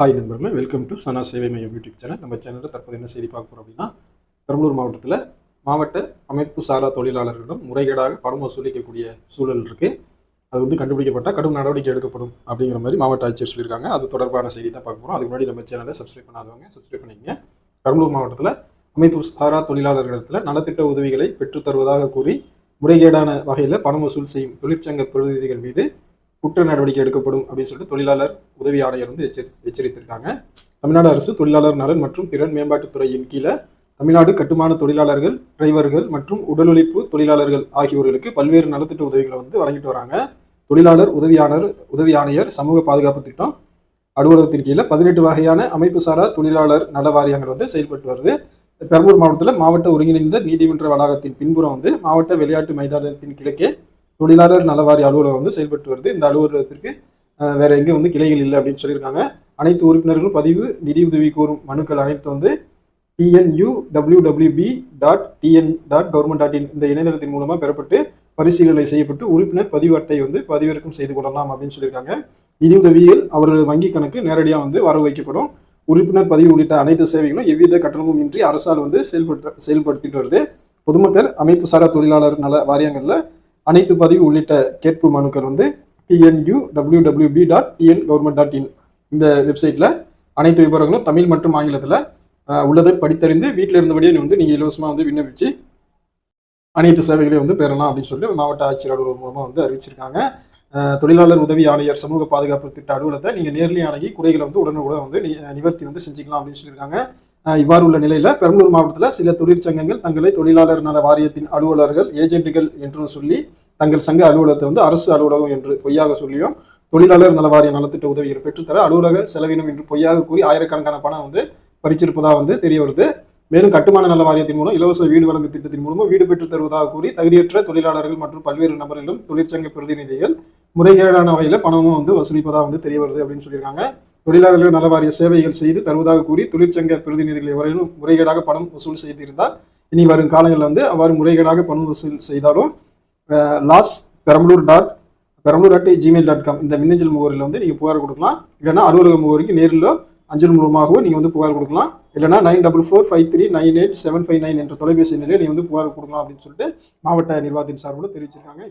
Hi நண்பர்களே welcome to சனா சேவை மையம் யூடியூப் சேனல் நம்ம சேனலில் தற்போது என்ன செய்தி பார்க்க போகிறோம் அப்படின்னா பெரம்பலூர் மாவட்டத்தில் மாவட்ட அமைப்பு சாரா தொழிலாளர்களிடம் முறைகேடாக பணம் வசூலிக்கக்கூடிய சூழல் இருக்குது அது வந்து கண்டுபிடிக்கப்பட்டால் கடும் நடவடிக்கை எடுக்கப்படும் அப்படிங்கிற மாதிரி மாவட்ட ஆட்சியர் சொல்லியிருக்காங்க. அது தொடர்பான செய்தி தான் பார்க்க போகிறோம் அதுக்கு முன்னாடி நம்ம சேனலை சப்ஸ்கிரைப் பண்ணாதவங்க சப்ஸ்கிரைப் பண்ணிக்கங்க. பெரம்பலூர் மாவட்டத்தில் அமைப்பு சாரா தொழிலாளர்களிடத்தில் நலத்திட்ட உதவிகளை பெற்றுத் தருவதாக கூறி முறைகேடான வகையில் பணம் வசூல் செய்யும் தொழிற்சங்க பிரதிநிதிகள் மீது குற்ற நடவடிக்கை எடுக்கப்படும் அப்படின்னு சொல்லிட்டு தொழிலாளர் உதவி ஆணையர் வந்து எச்சரி எச்சரித்திருக்காங்க. தமிழ்நாடு அரசு தொழிலாளர் நலன் மற்றும் திறன் மேம்பாட்டுத்துறையின் கீழே தமிழ்நாடு கட்டுமான தொழிலாளர்கள் டிரைவர்கள் மற்றும் உடல் உழைப்பு தொழிலாளர்கள் ஆகியோர்களுக்கு பல்வேறு நலத்திட்ட உதவிகளை வந்து வழங்கிட்டு வராங்க. தொழிலாளர் உதவியாளர் உதவி ஆணையர் சமூக பாதுகாப்பு திட்டம் அலுவலகத்தின் கீழே பதினெட்டு வகையான அமைப்பு சாரா தொழிலாளர் நல வாரியங்கள் வந்து செயல்பட்டு வருது. பெரம்பலூர் மாவட்டத்தில் மாவட்ட ஒருங்கிணைந்த நீதிமன்ற வளாகத்தின் பின்புறம் வந்து மாவட்ட விளையாட்டு மைதானத்தின் கிழக்கே தொழிலாளர் நலவாரி அலுவலகம் வந்து செயல்பட்டு வருது. இந்த அலுவலகத்திற்கு வேற எங்கேயும் வந்து கிளைகள் இல்லை அப்படின்னு சொல்லியிருக்காங்க. அனைத்து உறுப்பினர்களும் பதிவு நிதியுதவி கோரும் மனுக்கள் அனைத்து வந்து TNU WWP dot TN dot government dot in இந்த இணையதளத்தின் மூலமாக பெறப்பட்டு பரிசீலனை செய்யப்பட்டு உறுப்பினர் பதிவு அட்டை வந்து பதிவிறக்கம் செய்து கொள்ளலாம் அப்படின்னு சொல்லியிருக்காங்க. நிதியுதவியில் அவர்களது வங்கி கணக்கு நேரடியாக வந்து வரவு வைக்கப்படும். உறுப்பினர் பதிவு உள்ளிட்ட அனைத்து சேவைகளும் எவ்வித கட்டணமும் இன்றி அரசால் வந்து செயல்பட்டு செயல்படுத்திட்டு வருது. பொதுமக்கள் அமைப்பு சாரா தொழிலாளர் நல வாரியங்களில் அனைத்து பதிவு உள்ளிட்ட கேட்பு மனுக்கள் வந்து TNU P dot TN government dot in இந்த வெப்சைட்டில் அனைத்து விவரங்களும் தமிழ் மற்றும் ஆங்கிலத்தில் உள்ளதை படித்தறிந்து வீட்டில் இருந்தபடியே வந்து நீங்கள் இலவசமாக வந்து விண்ணப்பிச்சு அனைத்து சேவைகளையும் வந்து பெறலாம் அப்படின்னு சொல்லி மாவட்ட ஆட்சியர் அலுவலகம் மூலமாக வந்து அறிவிச்சிருக்காங்க. தொழிலாளர் உதவி ஆணையர் சமூக பாதுகாப்பு திட்ட அலுவலகத்தை நீங்கள் நேர்லேயே அணுகி குறைகளை வந்து உடனுக்குடன் வந்து நி- நிவர்த்தி வந்து செஞ்சுக்கலாம் அப்படின்னு சொல்லியிருக்காங்க இவ்வாறு உள்ள நிலையில் பெரம்பலூர் மாவட்டத்தில் சில தொழிற்சங்கங்கள் தங்களை தொழிலாளர் நல வாரியத்தின் அலுவலர்கள் ஏஜென்ட்டுகள் என்றும் சொல்லி தங்கள் சங்க அலுவலகத்தை வந்து அரசு அலுவலகம் என்று பொய்யாக சொல்லியும் தொழிலாளர் நல வாரிய நலத்திட்ட உதவியை பெற்றுத்தர அலுவலக செலவினம் என்று பொய்யாக கூறி ஆயிரக்கணக்கான பணம் வந்து பறிச்சிருப்பதாக வந்து தெரிய வருது மேலும் கட்டுமான நல வாரியத்தின் மூலம் இலவச வீடு வழங்கு திட்டத்தின் மூலமும் வீடு பெற்றுத் தருவதாக கூறி தகுதியற்ற தொழிலாளர்கள் மற்றும் பல்வேறு நபர்களும் தொழிற்சங்க பிரதிநிதிகள் முறைகேடான வகையில் பணமும் வந்து வசூலிப்பதாக வந்து தெரிய வருது அப்படின்னு சொல்லியிருக்காங்க. தொழிலாளர்கள் நல வாரிய சேவைகள் செய்து தருவதாக கூறி தொழிற்சங்க பிரதிநிதிகள் எவரையும் முறைகேடாக பணம் வசூல் செய்திருந்தால் இனி வரும் காலங்களில் வந்து அவ்வாறு முறைகேடாக பணம் வசூல் செய்தாலும் loss Perambalur dot Perambalur at Gmail dot com இந்த மின்னஞ்சல் முகவரியில் வந்து நீங்கள் புகார் கொடுக்கலாம். இல்லைன்னா அலுவலக முகவரிக்கு நேரில் அஞ்சல் மூலமாகவோ நீங்கள் வந்து புகார் கொடுக்கலாம். இல்லைனா nine double four five three nine eight seven five nine என்ற தொலைபேசி நிலையில் நீங்கள் வந்து புகார் கொடுக்கலாம் அப்படின்னு சொல்லிட்டு மாவட்ட நிர்வாகத்தின் சார்பில் தெரிவிச்சிருக்காங்க.